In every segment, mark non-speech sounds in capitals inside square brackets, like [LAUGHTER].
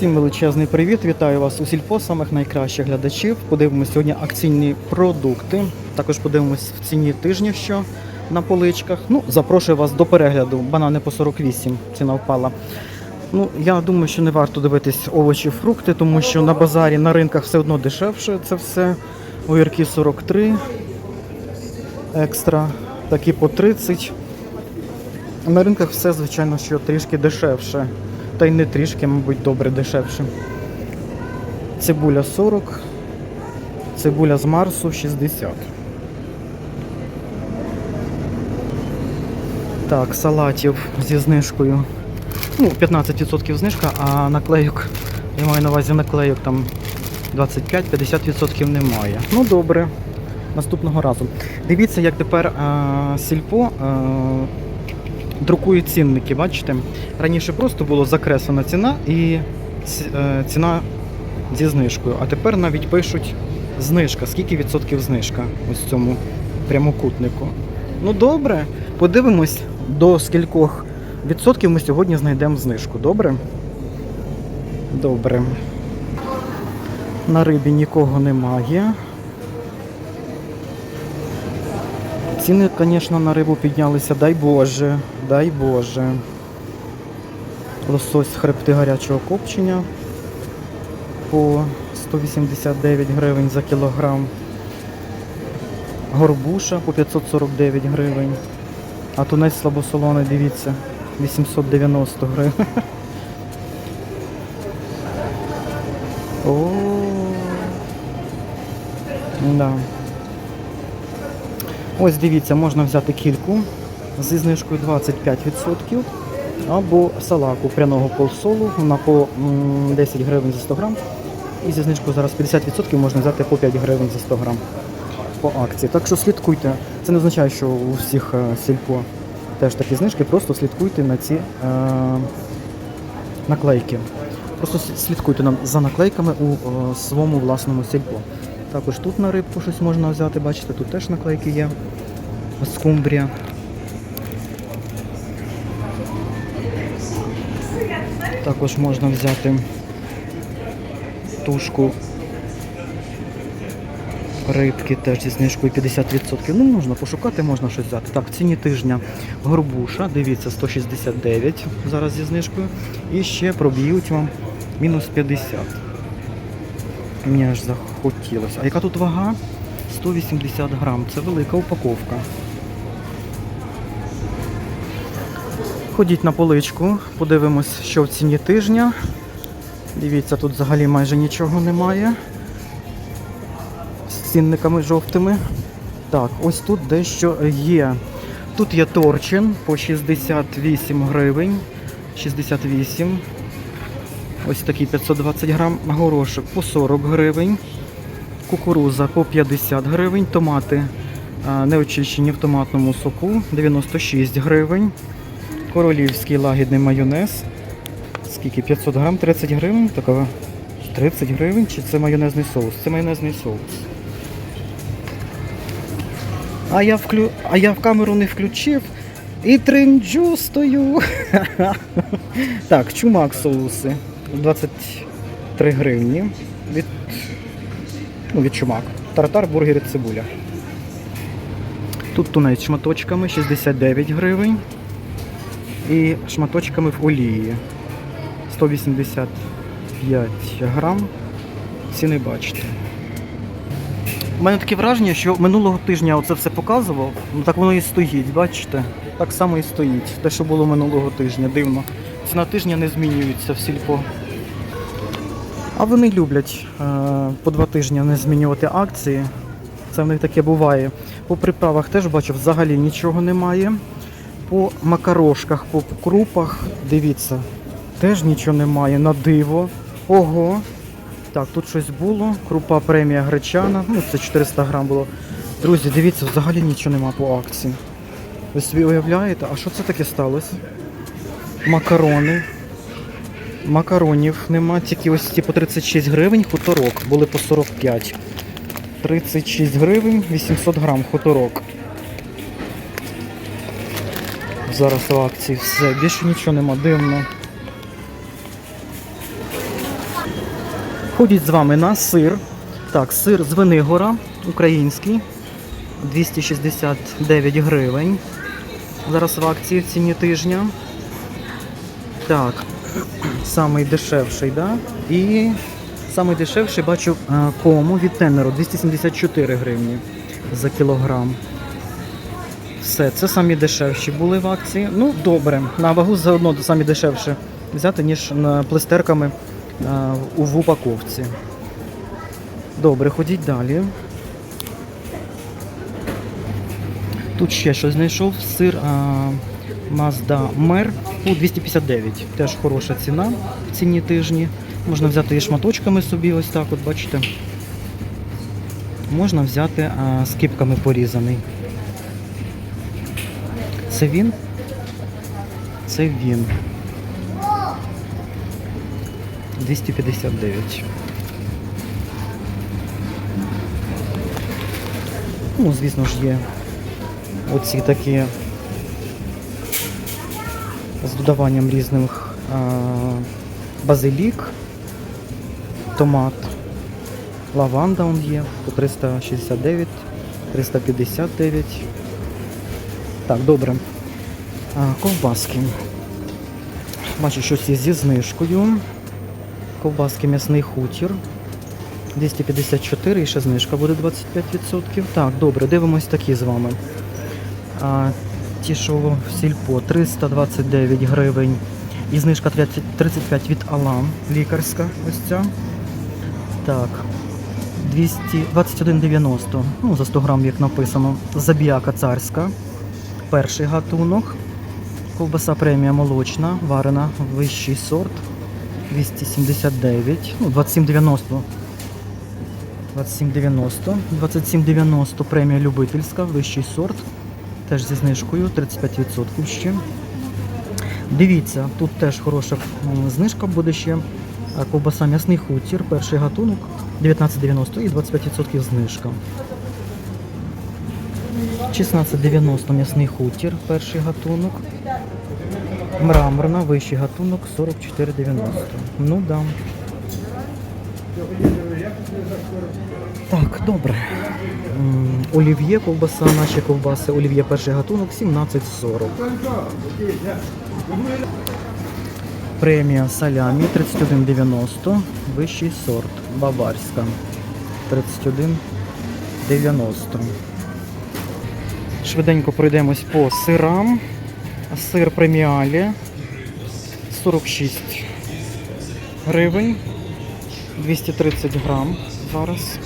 Всім величезний привіт! Вітаю вас у сільпо, самих найкращих глядачів. Подивимося сьогодні акційні продукти. Також подивимось в ціні тижня, що на поличках. Ну, запрошую вас до перегляду. Банани по 48 ціна впала. Ну, я думаю, що не варто дивитись овочі, фрукти, тому що на базарі, на ринках все одно дешевше це все. Огірки 43 екстра, такі по 30. На ринках все, звичайно, що трішки дешевше. Та й не трішки, мабуть, добре дешевше. Цибуля 40, цибуля з Марсу 60. Так, салатів зі знижкою. Ну, 15% знижка, а наклейок, я маю на увазі наклейок там 25-50% немає. Ну добре, наступного разу. Дивіться, як тепер а, сільпо а, друкують цінники, бачите? Раніше просто було закреслена ціна і е, ціна зі знижкою. А тепер навіть пишуть знижка. Скільки відсотків знижка ось цьому прямокутнику. Ну добре, подивимось, до скількох відсотків ми сьогодні знайдемо знижку. Добре? Добре. На рибі нікого немає. Ціни, звісно, на рибу піднялися, дай Боже, дай Боже. Лосось хребти гарячого копчення по 189 гривень за кілограм. Горбуша по 549 гривень. А тунець слабосолоний, дивіться, 890 гривень. [LAUGHS] О. Ось дивіться, можна взяти кільку зі знижкою 25% або салаку пряного полсолу на по 10 гривень за 100 грам. І зі знижкою зараз 50% можна взяти по 5 гривень за 100 грам по акції. Так що слідкуйте. Це не означає, що у всіх е, сільпо теж такі знижки, просто слідкуйте на ці е, наклейки. Просто слідкуйте нам за наклейками у е, своєму власному сільпо. Також тут на рибку щось можна взяти, бачите, тут теж наклейки є. Скумбрія. Також можна взяти тушку рибки теж зі знижкою 50%. Ну, можна пошукати, можна щось взяти. Так, в ціні тижня горбуша, дивіться, 169 зараз зі знижкою. І ще проб'ють вам мінус 50. Мені аж захотілося. А яка тут вага? 180 грам. Це велика упаковка. Ходіть на поличку, подивимось, що в ціні тижня. Дивіться, тут взагалі майже нічого немає. З цінниками жовтими. Так, ось тут дещо є. Тут є торчин по 68 гривень. 68. Ось такий 520 грам. Горошок по 40 гривень. Кукуруза по 50 гривень. Томати а, не очищені в томатному соку 96 гривень. Королівський лагідний майонез. Скільки? 500 грам, 30 гривень. Така 30 гривень. Чи це майонезний соус? Це майонезний соус. А я, вклю... а я в камеру не включив і тринджу стою. [LAUGHS] так, чумак соуси. 23 гривні. Від, ну, від чумак. Тартар, бургери, цибуля. Тут тунець шматочками 69 гривень. І шматочками в олії. 185 грам. Ціни бачите. У мене таке враження, що минулого тижня оце все показував, ну так воно і стоїть, бачите? Так само і стоїть. Те, що було минулого тижня, дивно. Ціна тижня не змінюється в сільпо. А вони люблять е, по два тижні не змінювати акції. Це в них таке буває. По приправах теж бачу, взагалі нічого немає. По макарошках, по крупах, дивіться, теж нічого немає. На диво. Ого. Так, тут щось було. Крупа премія гречана. Ну, це 400 грам було. Друзі, дивіться, взагалі нічого нема по акції. Ви собі уявляєте, а що це таке сталося? Макарони. Макаронів нема, тільки ось ті по 36 гривень хуторок, були по 45. 36 гривень, 800 грам хуторок. Зараз в акції все. Більше нічого нема, дивно. Ходять з вами на сир. Так, сир з Венигора, український, 269 гривень. Зараз в акції в ціні тижня. Так, самий дешевший, да? І самий дешевший бачу е, кому від тенеру 274 гривні за кілограм. Все, це самі дешевші були в акції. Ну, добре. На вагу заодно самі дешевше взяти, ніж плестерками а, у в упаковці. Добре, ходіть далі. Тут ще щось знайшов. Сир а, Mazda Mer по 259. Теж хороша ціна в ціні тижні. Можна взяти і шматочками собі, ось так, от бачите. Можна взяти а, з кіпками порізаний. Це він? Це він. 259. Ну, звісно ж, є оці такі з додаванням різних а, базилік, томат, лаванда он є по 369, 359. Так, добре. Ковбаски. Бачу, щось є зі знижкою. Ковбаски м'ясний хутір. 254 і ще знижка буде 25%. Так, добре, дивимось такі з вами. А, ті, що в сільпо 329 гривень. І знижка 30, 35 від Алам, лікарська ось ця. Так. 221,90. Ну, за 100 грам, як написано. Забіяка царська. Перший гатунок. Ковбаса премія молочна, варена, вищий сорт. 279, ну 27,90. 27,90. 27,90 премія любительська, вищий сорт. Теж зі знижкою 35% ще. Дивіться, тут теж хороша знижка буде ще. Ковбаса м'ясний хутір, перший гатунок 19,90 і 25% знижка. 16,90 м'ясний хутір, перший гатунок. Мраморна, вищий гатунок 44,90. Ну да. Так, добре. Олів'є ковбаса, наші ковбаси. Олів'є перший гатунок 17,40. Премія салямі 31,90. Вищий сорт. Баварська. 31,90. Швиденько пройдемось по сирам. Сир преміалі 46 гривень. 230 грам зараз.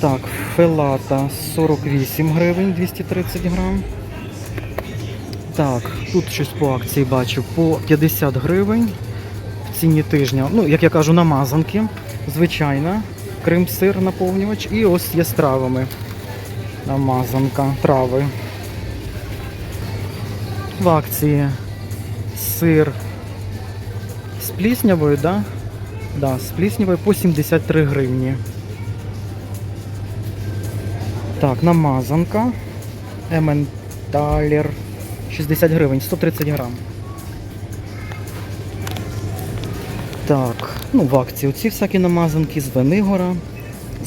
Так, фелата 48 гривень 230 грам. Так, тут щось по акції бачу по 50 гривень в ціні тижня. Ну, як я кажу, намазанки. Звичайна. Крем-сир наповнювач. І ось є з травами. Намазанка, трави. В акції сир з пліснявою, да? Да, з пліснявою по 73 гривні. Так, намазанка. Ементалер 60 гривень, 130 грам. Так, ну в акції оці всякі намазанки з Венигора.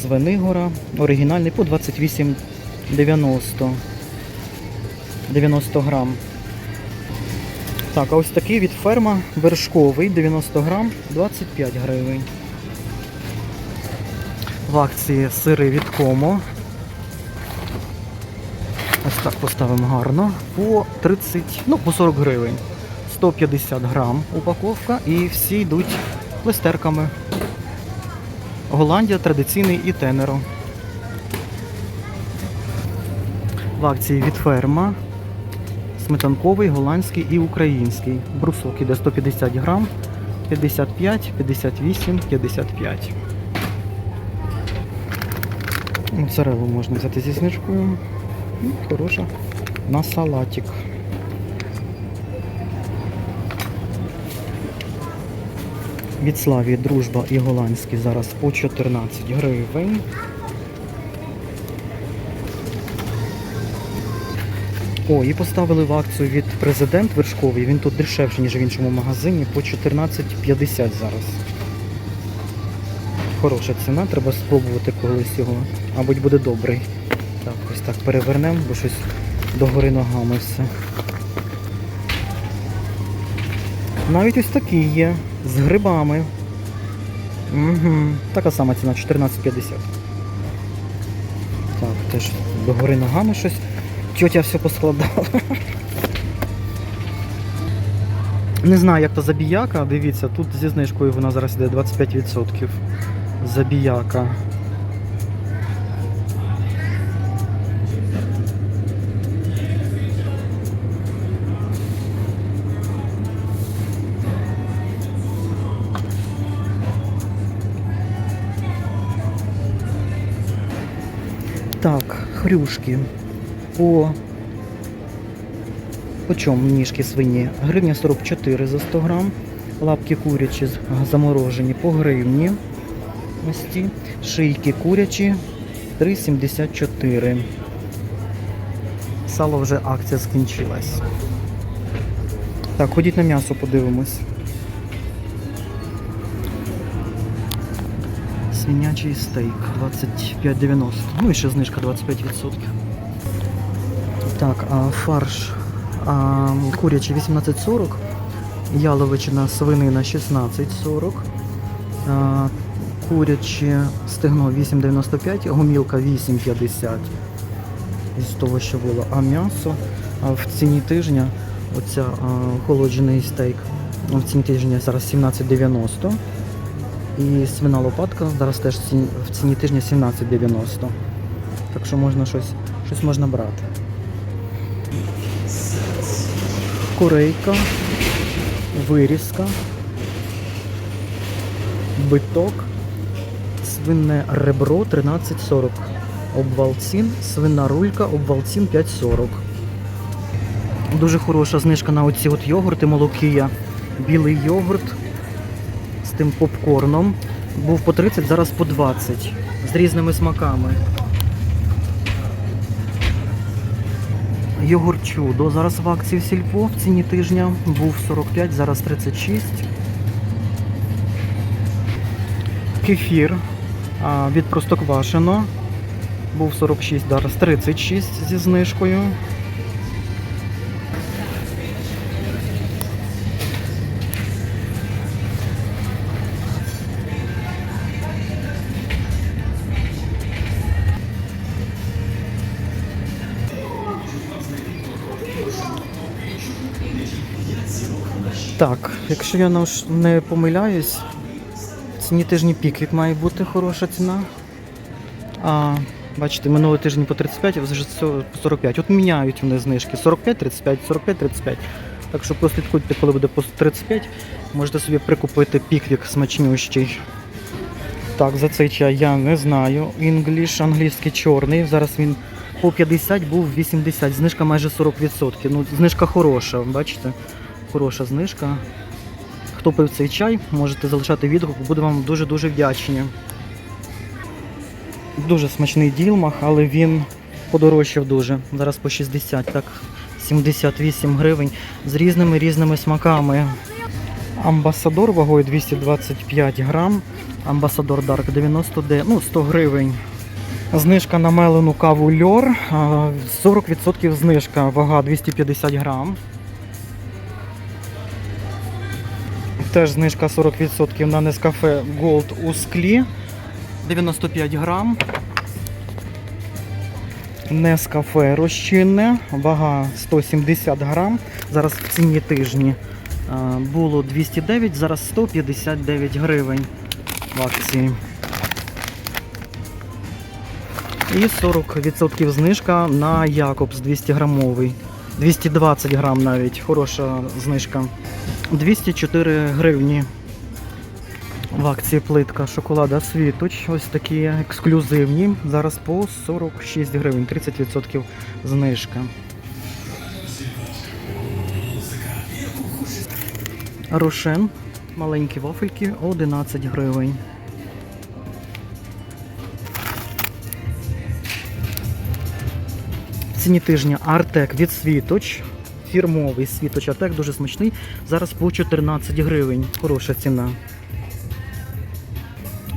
З Венигора. Оригінальний по 28,90. 90 90 грам. Так, а ось такий від ферма вершковий 90 грам 25 гривень. В акції сири від Комо. Ось так поставимо гарно. По 30, ну по 40 гривень. 150 грам упаковка і всі йдуть листерками. Голландія традиційний і тенеро. В акції від ферма. Сметанковий, голландський і український. Брусок іде 150 грам, 55, 58, 55. Моцарелу можна взяти зі знижкою. Ну, Хороша. На салатик. Від Славі дружба і голландський зараз по 14 гривень. О, і поставили в акцію від президент вершковий. Він тут дешевший, ніж в іншому магазині, по 14,50 зараз. Хороша ціна, треба спробувати колись його. Мабуть, буде добрий. Так, ось так перевернемо, бо щось догори ногами все. Навіть ось такі є. З грибами. Угу. Така сама ціна 14,50. Так, теж догори ногами щось. Тьотя все поскладала. Не знаю, як то забіяка. Дивіться, тут зі знижкою вона зараз йде 25%. Забіяка. Так, хрюшки. По по чому ніжки свині? Гривня 44 за 100 грам. Лапки курячі заморожені по гривні. Ось ці. Шийки курячі 3,74. Сало вже акція скінчилась. Так, ходіть на м'ясо, подивимось. Свинячий стейк 25,90. Ну і ще знижка 25%. Так, фарш курячий 18,40, яловичина свинина 16,40, а, куряче стегно 8,95, гомілка 8,50 із того, що було. А м'ясо в ціні тижня, оця а, охолоджений стейк, в ціні тижня зараз 17,90. І свина лопатка зараз теж в ціні тижня 17,90. Так що можна щось, щось можна брати. Курейка, вирізка, биток, свине ребро 13,40. Обвал цін, свина рулька, обвал цін 5,40. Дуже хороша знижка на оці от йогурти молокія. Білий йогурт з тим попкорном. Був по 30, зараз по 20. З різними смаками. Йогурт чудо. Зараз в акції в сільпо в ціні тижня. Був 45, зараз 36. Кефір від Простоквашино. Був 46, зараз 36 зі знижкою. Так, якщо я не помиляюсь, ціні тижні піквік має бути хороша ціна. А, бачите, минулий тиждень по 35, а вже по 45. От міняють вони знижки. 45-35, 45-35. Так що послідкуйте, коли буде по 35, можете собі прикупити піквік смачнющий. Так, за цей чай я не знаю. English, англійський чорний. Зараз він по 50 був 80, знижка майже 40%. Ну, знижка хороша, бачите? Хороша знижка. Хто пив цей чай, можете залишати відгук, буду вам дуже-дуже вдячні. Дуже смачний ділмах, але він подорожчав дуже. Зараз по 60, так, 78 гривень з різними різними смаками. Амбасадор вагою 225 грам. Амбасадор Дарк 99, ну 100 гривень. Знижка на мелену каву льор. 40% знижка, вага 250 грам. Теж знижка 40% на Nescafe Gold у склі. 95 грам. Нескафе розчинне, вага 170 грам. Зараз в ціні тижні було 209, зараз 159 гривень в акції. І 40% знижка на Якобс 200 грамовий. 220 грам навіть, хороша знижка. 204 гривні. В акції плитка шоколада Світоч. Ось такі ексклюзивні. Зараз по 46 гривень, 30% знижка. Рошен. Маленькі вафельки 11 гривень. Ціні тижня Артек від Світоч. Фірмовий Світоч Артек дуже смачний. Зараз по 14 гривень. Хороша ціна.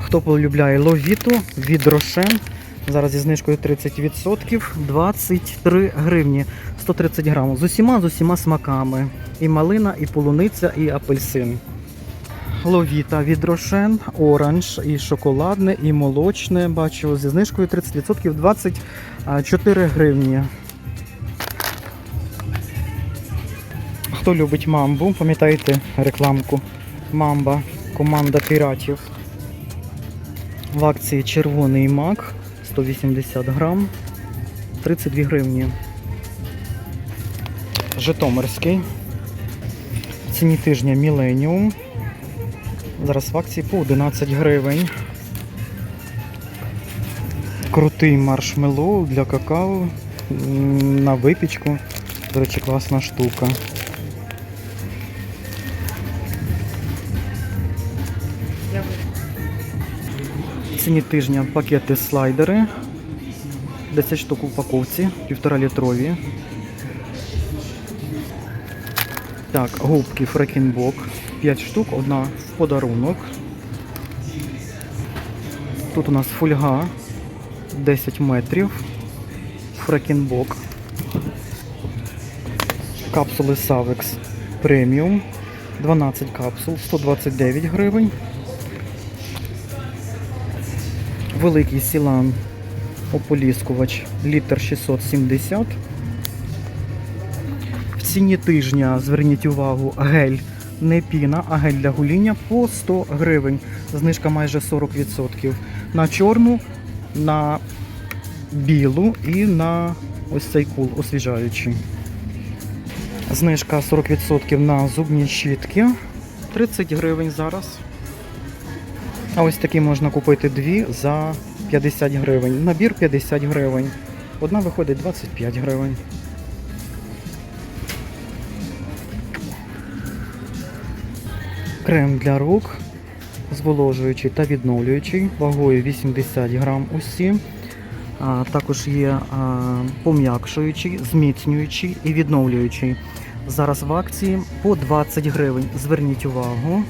Хто полюбляє ловіту від Рошен. Зараз зі знижкою 30%, 23 гривні, 130 грамів. З усіма, з усіма смаками. І малина, і полуниця, і апельсин. Ловіта від Рошен, оранж, і шоколадне, і молочне. Бачу, зі знижкою 30%, 24 гривні. Хто любить мамбу, пам'ятаєте рекламку? Мамба, команда піратів. В акції червоний мак 180 грам, 32 гривні. Житомирський. Ціні тижня Міленіум. Зараз в акції по 11 гривень. Крутий маршмеллоу для какао на випічку. До речі, класна штука. Ціні тижня пакети слайдери. 10 штук у упаковці, 1,5 літрові. Так, губки Фрекінбок. 5 штук, одна в подарунок. Тут у нас фольга 10 метрів. Фрекінбок. Капсули Savex преміум. 12 капсул, 129 гривень. Великий сілан ополіскувач літр 670. В ціні тижня зверніть увагу гель не піна, а гель для гуління по 100 гривень. Знижка майже 40%. На чорну, на білу і на ось цей кул освіжаючий. Знижка 40% на зубні щітки. 30 гривень зараз. А ось такі можна купити дві за 50 гривень. Набір 50 гривень. Одна виходить 25 гривень. Крем для рук, зволожуючий та відновлюючий, вагою 80 грам усі. Також є пом'якшуючий, зміцнюючий і відновлюючий. Зараз в акції по 20 гривень. Зверніть увагу.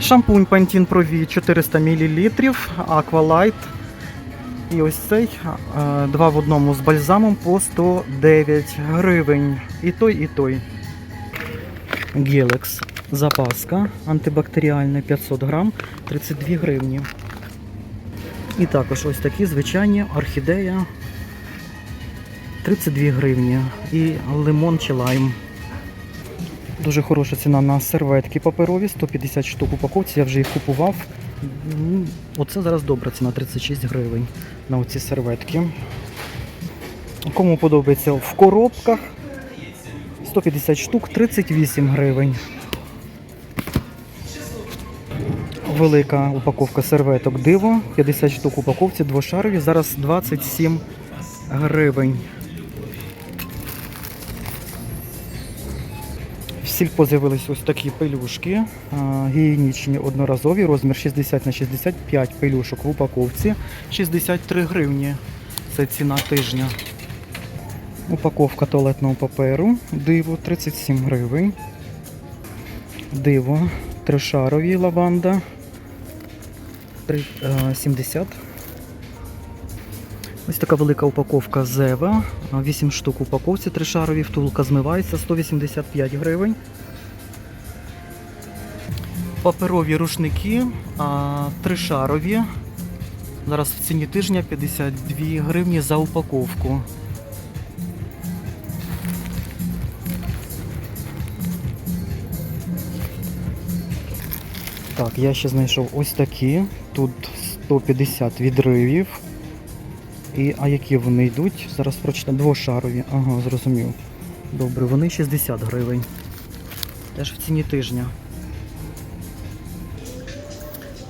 Шампунь Pantene Pro V 400 мл, Aqualight. І ось цей два в одному з бальзамом по 109 гривень. І той, і той. Гелекс. Запаска антибактеріальна 500 грам 32 гривні. І також ось такі звичайні орхідея 32 гривні. І лимон чи лайм. Дуже хороша ціна на серветки паперові, 150 штук упаковці, я вже їх купував. Оце зараз добра ціна 36 гривень на оці серветки. Кому подобається в коробках 150 штук 38 гривень. Велика упаковка серветок диво, 50 штук упаковці, двошарові, зараз 27 гривень. Сільпо з'явились ось такі пелюшки, гігієнічні одноразові, розмір 60 на 65 пелюшок в упаковці, 63 гривні. Це ціна тижня. Упаковка туалетного паперу, диво 37 гривень. Диво, тришарові лаванда 70. Ось така велика упаковка Зева. 8 штук упаковці тришарові, втулка змивається 185 гривень. Паперові рушники тришарові. Зараз в ціні тижня 52 гривні за упаковку. Так, я ще знайшов ось такі. Тут 150 відривів. І, а які вони йдуть? Зараз прочитаю. Двошарові. Ага, зрозумів. Добре, вони 60 гривень. Теж в ціні тижня.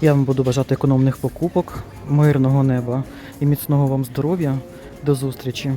Я вам буду бажати економних покупок, мирного неба і міцного вам здоров'я. До зустрічі!